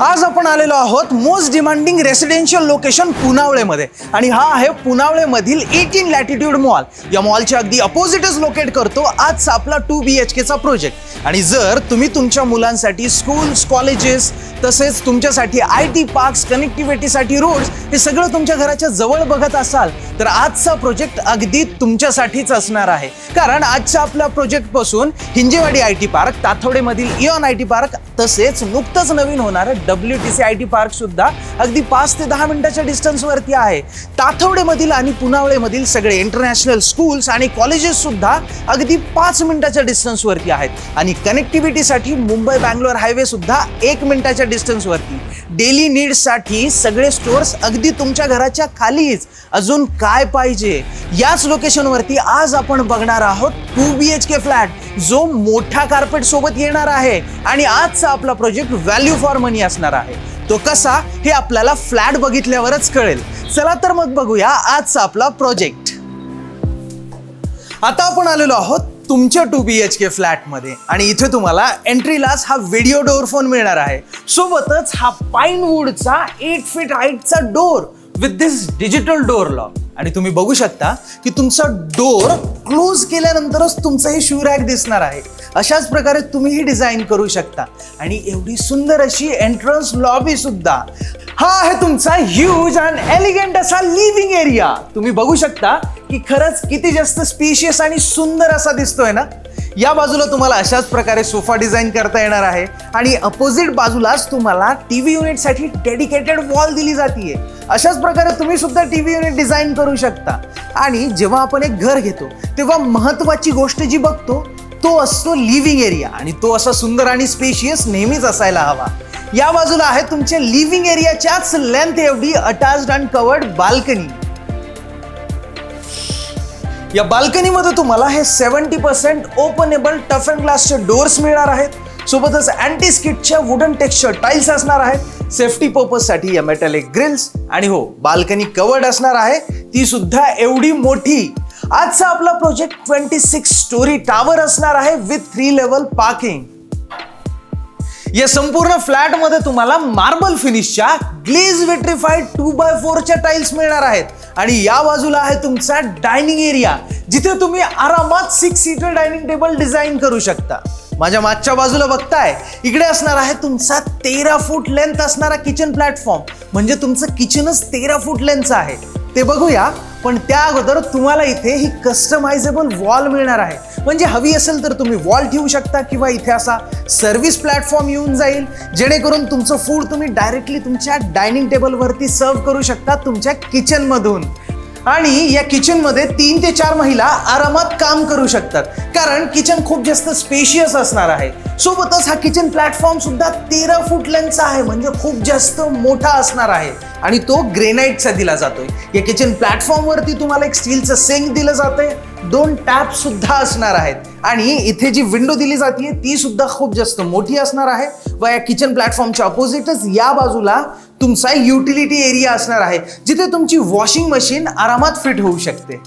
आज आपण आलेलो आहोत मोस्ट डिमांडिंग रेसिडेन्शियल लोकेशन पुनावळेमध्ये. आणि हा आहे पुनावळेमधील एटीन लॅटिट्यूड मॉल या मॉलच्या अगदी अपोजिटच लोकेट करतो आजचा आपला two B H K project आणि जर तुम्ही तुमच्या मुलांसाठी स्कूल्स कॉलेजेस तसेच तुमच्यासाठी आय टी पार्क्स कनेक्टिव्हिटीसाठी रोड्स हे सगळं तुमच्या घराच्या जवळ बघत असाल तर आजचा प्रोजेक्ट अगदी तुमच्यासाठीच असणार आहे. कारण आजच्या आपल्या प्रोजेक्टपासून हिंजेवाडी आय टी पार्क ताथवडेमधील इऑन आय टी पार्क तसेच नुकतंच नवीन होणारं W T C I T park सुद्धा अगदी पाच ते दहा मिनिटाच्या डिस्टन्सवरती आहे. ताथवडेमधील आणि पुनावळेमधील सगळे इंटरनॅशनल स्कूल्स आणि कॉलेजेस सुद्धा अगदी पाच मिनिटाच्या डिस्टन्सवरती आहेत. आणि कनेक्टिव्हिटीसाठी मुंबई बँगलोर हायवे सुद्धा एक मिनिटाच्या डिस्टन्सवरती डेली नीड्ससाठी सगळे स्टोअर्स अगदी तुमच्या घराच्या खालीच. अजून काय पाहिजे? याच लोकेशन लोकेशनवरती आज आपण बघणार आहोत two B H K flat जो मोठ्या कार्पेट सोबत येणार आहे आणि आजचा आपला प्रोजेक्ट व्हॅल्यू फॉर मनी असणार आहे. तो कसा हे आपल्याला फ्लॅट बघितल्यावरच कळेल. चला तर मग बघूया आजचा आपला प्रोजेक्ट आता आपण आलेलो आहोत तुमच्या टू बी एच के फ्लॅटमध्ये आणि इथे तुम्हाला एंट्रीलाच हा व्हिडिओ डोअर फोन मिळणार आहे. सोबतच हा पाईन वूडचा eight feet हाईटचा door with this digital door lock आणि तुम्ही बघू शकता की तुमचा डोअर क्लोज केल्यानंतरच तुमचं हे शू रॅक दिसणार आहे. अशाच प्रकारे तुम्ही ही डिझाईन करू शकता. आणि एवढी सुंदर अशी एंट्रन्स लॉबी सुद्धा. हा आहे तुमचा ह्यूज अँड एलिगंट असा लिव्हिंग एरिया तुम्ही बघू शकता की खरंच किती जास्त स्पेशियस आणि सुंदर असा दिसतोय ना? या बाजूला तुम्हाला अशाच प्रकारे सोफा डिझाईन करता येणार आहे. आणि अपोजिट बाजूलाच तुम्हाला टी व्ही युनिटसाठी डेडिकेटेड वॉल दिली जाते अशाच प्रकारे तुम्ही सुद्धा टी व्ही युनिट डिझाईन करू शकता. आणि जेव्हा आपण एक घर घेतो तेव्हा महत्त्वाची गोष्ट जी बघतो तो असतो लिव्हिंग एरिया आणि तो असा सुंदर आणि स्पेशियस नेहमीच असायला हवा. या बाजूला आहे तुमच्या लिव्हिंग एरियाच्याच लेंथ एवढी अटॅच्ड अँड कवर्ड बाल्कनी या बाल्कनीमध्ये तुम्हाला हे seventy percent openable tough and ग्लासचे doors मिळणार आहेत. सोबतच अँटी स्किटच्या वुडन टेक्स्चर टाईल्स असणार आहेत. सेफ्टी पर्पजसाठी या मेटॅलिक ग्रिल्स आणि हो बाल्कनी कवर्ड असणार आहे. ती सुद्धा एवढी मोठी. आजचा आपला project twenty six storey tower असणार आहे विथ थ्री लेवल पार्किंग या संपूर्ण फ्लॅटमध्ये तुम्हाला मार्बल फिनिशच्या ग्लेज विट्रिफाईड टू बाय फोरच्या टाइल्स मिळणार आहेत. आणि या बाजूला आहे तुमचा डायनिंग एरिया जिथे तुम्ही आरामात six seater dining table design करू शकता. माझ्या मागच्या बाजूला बघताय इकडे असणार आहे तुमचा तेरा फूट लेंथ असणारा किचन प्लॅटफॉर्म म्हणजे तुमचं किचनच तेरा फूट लेंथचं आहे. ते बघूया. पण त्या अगोदर तुम्हाला इथे ही कस्टमायझेबल वॉल मिळणार आहे. म्हणजे हवी असेल तर तुम्ही वॉल ठेवू शकता किंवा इथे असा सर्व्हिस प्लॅटफॉर्म येऊन जाईल. जेणेकरून तुमचं फूड तुम्ही डायरेक्टली तुमच्या डायनिंग टेबलवरती सर्व करू शकता तुमच्या किचनमधून आणि या किचनमध्ये तीन ते चार महिला आरामात काम करू शकतात. कारण किचन खूप जास्त स्पेशियस असणार आहे. सोबतच हा किचन प्लॅटफॉर्म सुद्धा तेरा फूट लेंथचा आहे. म्हणजे खूप जास्त मोठा असणार आहे. आणि तो ग्रेनाईटचा दिला जातोय. या किचन प्लॅटफॉर्मवरती तुम्हाला एक स्टीलचं सिंक दिलं जातंय. दोन टॅप सुद्धा असणार आहेत. आणि इथे जी विंडो दिली जाते ती सुद्धा खूप जास्त मोठी असणार आहे. व या किचन प्लॅटफॉर्मच्या अपोजिटच या बाजूला तुमचा युटिलिटी एरिया असणार आहे जिथे तुमची वॉशिंग मशीन आरामात फिट होऊ शकते.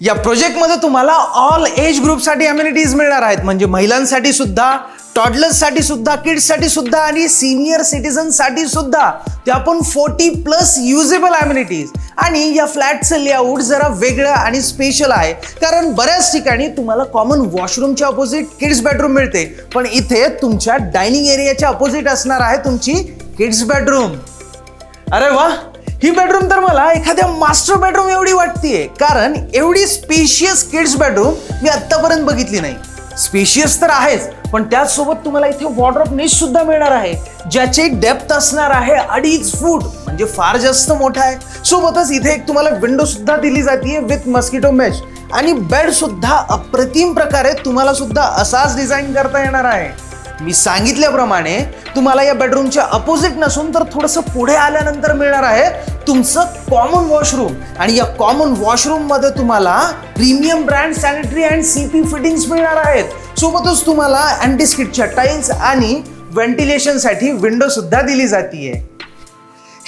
या प्रोजेक्टमध्ये तुम्हाला ऑल एज ग्रुपसाठी अम्युनिटीज मिळणार आहेत. म्हणजे महिलांसाठी सुद्धा टॉडलर्ससाठी सुद्धा किड्ससाठी सुद्धा आणि सिनियर सिटीजनसाठी सुद्धा. ते आपण फोर्टी प्लस युजेबल अम्युनिटीज आणि या फ्लॅटचं लेआउट जरा वेगळं आणि स्पेशल आहे. कारण बऱ्याच ठिकाणी तुम्हाला कॉमन वॉशरूमच्या अपोजिट किड्स बेडरूम मिळते. पण इथे तुमच्या डायनिंग एरियाच्या अपोजिट असणार आहे तुमची किड्स बेडरूम अरे वा! ही बेडरूम तर मला एखाद्या मास्टर बेडरूम एवढी वाटतीये. कारण एवढी स्पेशियस किड्स बेडरूम मी आत्तापर्यंत बघितली नाही. स्पेशियस तर आहेच पण त्याचसोबत तुम्हाला इथे वॉर्ड्रॉप निश सुद्धा मिळणार आहे ज्याची डेप्थ असणार आहे अडीच फूट म्हणजे फार जास्त मोठा आहे. सोबतच इथे एक तुम्हाला विंडो सुद्धा दिली जाते विथ मस्किटो मेश आणि बेड सुद्धा अप्रतिम प्रकारे तुम्हाला सुद्धा असाच डिझाईन करता येणार आहे. मी सांगितल्याप्रमाणे तुम्हाला या बेडरूमच्या अपोजिट नसून तर थोडंसं पुढे आल्यानंतर मिळणार आहे तुमचं कॉमन वॉशरूम आणि या कॉमन वॉशरूममध्ये तुम्हाला premium brand sanitary and CP fittings मिळणार आहेत. सोबतच तुम्हाला अँटीस्किटच्या टाईल्स आणि व्हेंटिलेशनसाठी विंडो सुद्धा दिली जाते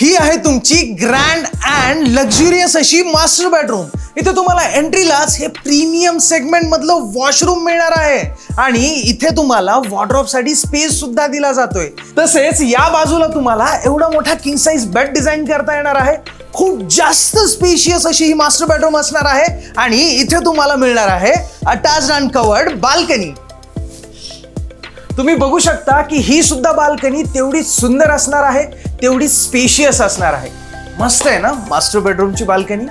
ही आहे तुमची ग्रँड अँड लक्झुरियस अशी मास्टर बेडरूम इथे तुम्हाला एंट्रीलाच हे प्रीमियम सेगमेंट मधलं वॉशरूम मिळणार आहे. आणि इथे तुम्हाला वॉर्ड्रॉपसाठी स्पेस सुद्धा दिला जातोय. तसेच या बाजूला तुम्हाला एवढा मोठा किंग साईज बेड डिझाईन करता येणार आहे. खूप जास्त स्पेशियस अशी ही मास्टर बेडरूम असणार आहे. आणि इथे तुम्हाला मिळणार आहे अटॅच अँड कवर्ड बाल्कनी तुम्ही बघू शकता की ही सुद्धा बाल्कनी तेवढी सुंदर असणार आहे तेवढी स्पेशियस असणार आहे. मस्त आहे ना मास्टर बेडरूमची बाल्कनी?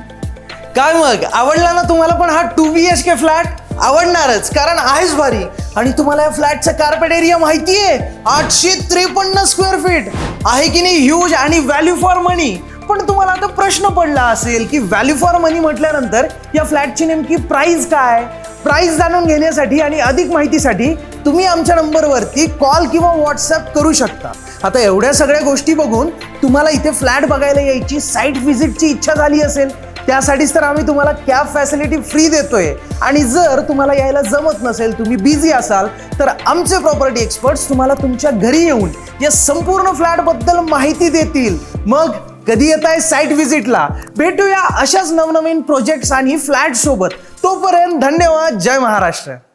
काय मग आवडला ना तुम्हाला पण हा two B H K flat आवडणारच कारण आहेच भारी. आणि तुम्हाला या फ्लॅटचा कार्पेट एरिया माहिती आहे आठशे त्रेपन्न स्क्वेअर फीट आहे की नाही ह्यूज आणि व्हॅल्यू फॉर मनी पण तुम्हाला आता प्रश्न पडला असेल की व्हॅल्यू फॉर मनी म्हटल्यानंतर या फ्लॅटची नेमकी प्राइस काय? प्राइस जाणून घेण्यासाठी आणि अधिक माहितीसाठी तुम्ही आमच्या नंबरवरती कॉल किंवा व्हॉट्सअप करू शकता. आता एवढ्या सगळ्या गोष्टी बघून तुम्हाला इथे फ्लॅट बघायला यायची साईट व्हिजिटची इच्छा झाली असेल त्यासाठीच तर आम्ही तुम्हाला कॅब फॅसिलिटी फ्री देतोय. आणि जर तुम्हाला यायला जमत नसेल तुम्ही बिझी असाल तर आमचे प्रॉपर्टी एक्सपर्ट्स तुम्हाला तुमच्या घरी येऊन या संपूर्ण फ्लॅटबद्दल माहिती देतील. मग कधी येत आहे साईट व्हिजिटला भेटूया अशाच नवनवीन प्रोजेक्ट्स आणि फ्लॅट सोबत. तोपर्यंत धन्यवाद. जय महाराष्ट्र.